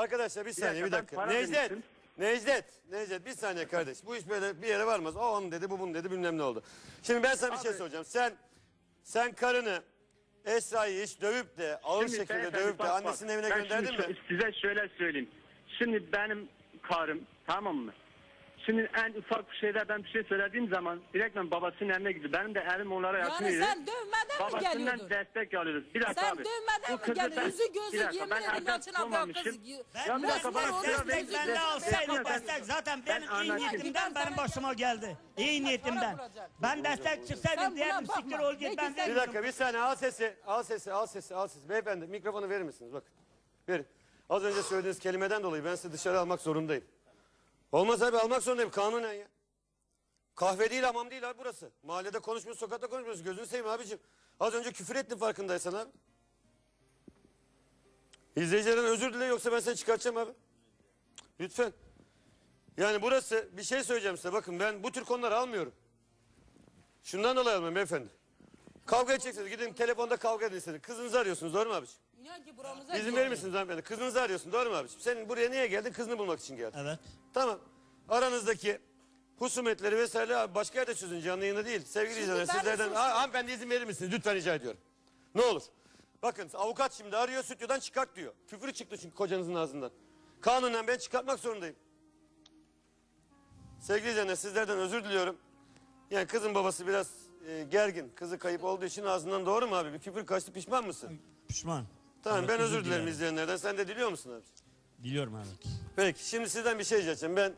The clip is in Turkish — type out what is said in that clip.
Arkadaşlar bir saniye bir dakika, dakika. ben para Necdet. demiştim. Necdet. Necdet bir saniye kardeş. Bu iş böyle bir yere varmaz. O onun dedi bu bunun dedi bilmem ne oldu. Şimdi ben sana bir şey Abi- soracağım. Sen sen karını Esra'yı hiç dövüp de ağır Şimdi şekilde beyefendi, dövüp de bak, bak. annesinin evine Ben gönderdin mi? şö- Size şöyle söyleyeyim. Şimdi benim karım tamam mı? Şimdi en ufak bir şeyde ben bir şey söylediğim zaman direkt ben babasının evine gidiyor. Benim de elim onlara yakın Yani sen dövmeden mi Babasından geliyordun? destek alıyoruz. Bir dakika Sen abi. dövmeden Bu mi kızı geldin? ben- Yüzü gözü bir dakika, yemin ben ederim erken açına bak doğmamışım. kız. Ben Ya bir dakika, bana Resmen bende gözü- olsaydı Yapma, destek zaten Ben benim iyi niyetimden Ben benim başıma geldi. İyi niyetimden. Ben destek çıksaydım Sen diyelim buna bakma. siktir ol git Peki ben sen- Bir dakika bir saniye al sesi. Al sesi al sesi al sesi. Beyefendi mikrofonu verir misiniz? Bakın. Verin. Az önce söylediğiniz kelimeden dolayı ben sizi dışarı almak zorundayım. Olmaz abi almak zorundayım kanunen ya. Kahve değil hamam değil abi burası. Mahallede konuşmuyoruz sokakta konuşmuyoruz. Gözünü seveyim abicim. Az önce küfür ettin farkındaysan abi. İzleyicilerden özür dile yoksa ben seni çıkartacağım abi. Lütfen. Yani burası bir şey söyleyeceğim size bakın ben bu tür konuları almıyorum. Şundan dolayı almıyorum beyefendi. Kavga edeceksiniz gidin telefonda kavga edin istedim. Kızınızı arıyorsunuz doğru mu abiciğim? İnan ki buramıza İzin verir misiniz hanımefendi? Kızınızı arıyorsun doğru mu abiciğim? Senin buraya niye geldin? Kızını bulmak için geldin. Evet. Tamam. Aranızdaki husumetleri vesaire abi başka yerde çözün canlı yayında değil. Sevgili Şimdi izleyiciler ben sizlerden nasıl- Ha, hanımefendi izin verir misiniz? Lütfen rica ediyorum. Ne olur. Bakın avukat şimdi arıyor stüdyodan çıkart diyor. Küfürü çıktı çünkü kocanızın ağzından. Kanunen ben çıkartmak zorundayım. Sevgili izleyenler sizlerden özür diliyorum. Yani kızın babası biraz e, gergin. Kızı kayıp olduğu için ağzından doğru mu abi? Bir küfür kaçtı pişman mısın? Pişman. Tamam Evet, ben özür özür dilerim dilerim. izleyenlerden. Sen de diliyor musun abi? Biliyorum evet. Peki şimdi sizden bir şey diyeceğim. Ben